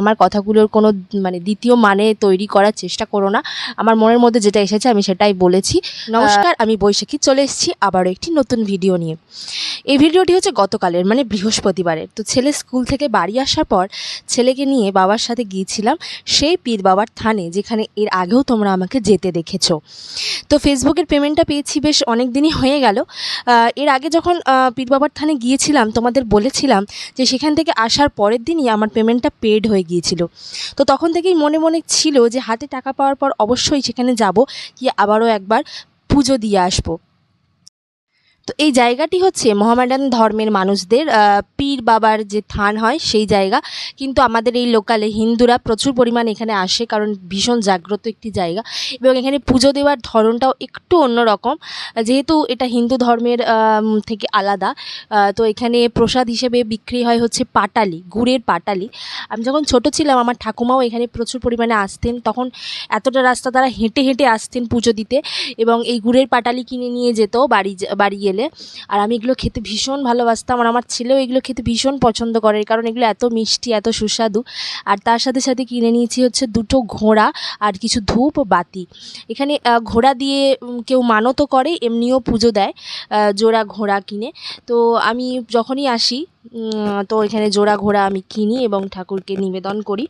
আমার কথাগুলোর কোনো মানে দ্বিতীয় মানে তৈরি করার চেষ্টা করো না। আমার মনের মধ্যে যেটা এসেছে আমি সেটাই বলেছি। নমস্কার, আমি বৈশাখী চলে এসেছি আবারও একটি নতুন ভিডিও নিয়ে। এই ভিডিওটি হচ্ছে গতকালের মানে বৃহস্পতিবারের। তো ছেলে স্কুল থেকে বাড়ি আসার পর ছেলেকে নিয়ে বাবার সাথে গিয়েছিলাম, সেই পীর বাবার থানে, যেখানে এর আগেও তোমরা আমাকে যেতে দেখেছ। তো ফেসবুকের পেমেন্টটা পেয়েছি বেশ অনেক দিনই হয়ে গেল। এর আগে যখন পীর বাবার থানে গিয়েছিলাম, তোমাদের বলেছিলাম যে সেখান থেকে আসার পরের দিনই আমার পেমেন্টটা পেড হয়ে গিয়েছিল। তো তখন থেকেই মনে মনে ছিল যে হাতে টাকা পাওয়ার পর অবশ্যই সেখানে যাব, গিয়ে আবারও একবার পুজো দিয়ে আসব। তো এই জায়গাটি হচ্ছে মোহামেডান ধর্মের মানুষদের পীর বাবার যে থান হয় সেই জায়গা। কিন্তু আমাদের এই লোকালে হিন্দুরা প্রচুর পরিমাণে এখানে আসে কারণ ভীষণ জাগ্রত একটি জায়গা। এবং এখানে পুজো দেওয়ার ধরনটাও একটু অন্যরকম যেহেতু এটা হিন্দু ধর্মের থেকে আলাদা তো এখানে প্রসাদ হিসেবে বিক্রি হয় হচ্ছে পাটালি, গুড়ের পাটালি। আমি যখন ছোট ছিলাম, আমার ঠাকুমাও এখানে প্রচুর পরিমাণে আসতেন। তখন এতটা রাস্তা তারা হেঁটে হেঁটে আসতেন পুজো দিতে এবং এই গুড়ের পাটালি কিনে নিয়ে যেত বাড়ি বাড়ি এলে আর আমি এগুলো খেতে ভীষণ ভালোবাসতাম। আর আমার ছেলেও এগুলো খেতে ভীষণ পছন্দ করে, কারণ এগুলো এত মিষ্টি, এত সুস্বাদু। আর তার সাথে সাথে কিনে নিয়েছি হচ্ছে দুটো ঘোড়া আর কিছু ধূপ বাতি। এখানে ঘোড়া দিয়ে কেউ মানতও করে, এমনিও পুজো দেয় জোড়া ঘোড়া কিনে। তো আমি যখনই আসি তো এখানে জোড়া ঘোড়া আমি কিনি এবং ঠাকুরকে নিবেদন করি।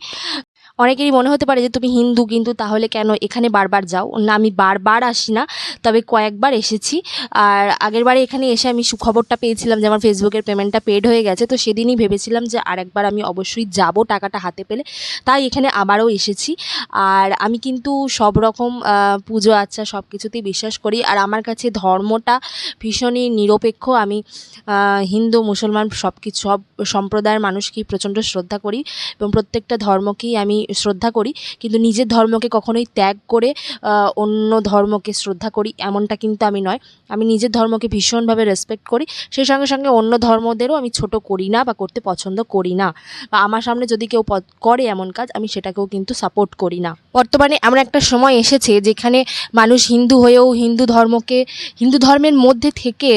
অনেকেরই মনে হতে পারে যে তুমি হিন্দু, কিন্তু তাহলে কেন এখানে বারবার যাও? না, আমি বারবার আসি না, তবে কয়েকবার এসেছি। আর আগেরবারে এখানে এসে আমি সুখবরটা পেয়েছিলাম যে আমার ফেসবুকের পেমেন্টটা পেড হয়ে গেছে, তো সেদিনই ভেবেছিলাম যে আরেকবার আমি অবশ্যই যাব টাকাটা হাতে পেলে। তাই এখানে আবারও এসেছি। আর আমি কিন্তু সব রকম পুজো আচ্ছা সব কিছুতেই বিশ্বাস করি। আর আমার কাছে ধর্মটা ভীষণই নিরপেক্ষ। আমি হিন্দু, মুসলমান সব কিছু সব সম্প্রদায়ের মানুষকেই প্রচণ্ড শ্রদ্ধা করি এবং প্রত্যেকটা ধর্মকেই আমি শ্রদ্ধা করি, কিন্তু নিজের ধর্মকে কখনোই ত্যাগ করে অন্য ধর্মকে শ্রদ্ধা করি এমনটা কিন্তু আমি নয়। আমি নিজের ধর্মকে ভীষণভাবে রেসপেক্ট করি। সেই সঙ্গে সঙ্গে অন্য ধর্মদেরও আমি ছোট করি না বা করতে পছন্দ করি না। বা আমার সামনে যদি কেউ করে এমন কাজ, আমি সেটাকেও কিন্তু সাপোর্ট করি না। বর্তমানে এমন একটা সময় এসেছে যেখানে মানুষ হিন্দু হয়েও হিন্দু ধর্মকে, হিন্দু ধর্মের মধ্যে থেকে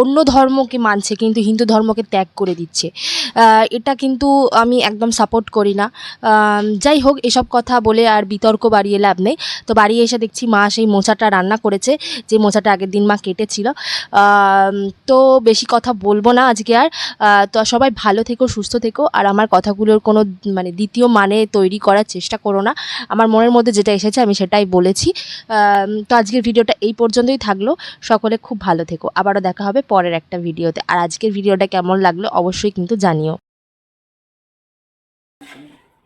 অন্য ধর্মকে মানছে, কিন্তু হিন্দু ধর্মকে ত্যাগ করে দিচ্ছে। এটা কিন্তু আমি একদম সাপোর্ট করি না। যাই হোক, এসব কথা বলে আর বিতর্ক বাড়িয়ে লাভ নেই। তো বাড়ি এসে দেখছি মা সেই মোচাটা রান্না করেছে, যে মোচাটা আগের দিন মা কেটেছিল। তো বেশি কথা বলব না আজকে আর। তো সবাই ভালো থেকো, সুস্থ থেকো, আর আমার কথাগুলোর কোনো মানে দ্বিতীয় মানে তৈরি করার চেষ্টা করো না। আমার মনের মধ্যে যেটা এসেছে আমি সেটাই বলেছি। তো আজকের ভিডিওটা এই পর্যন্তই থাকল। সকলে খুব ভালো থেকো। আবারও দেখা হবে পরের একটা ভিডিওতে। আর আজকের ভিডিওটা কেমন লাগল অবশ্যই কিন্তু জানিও।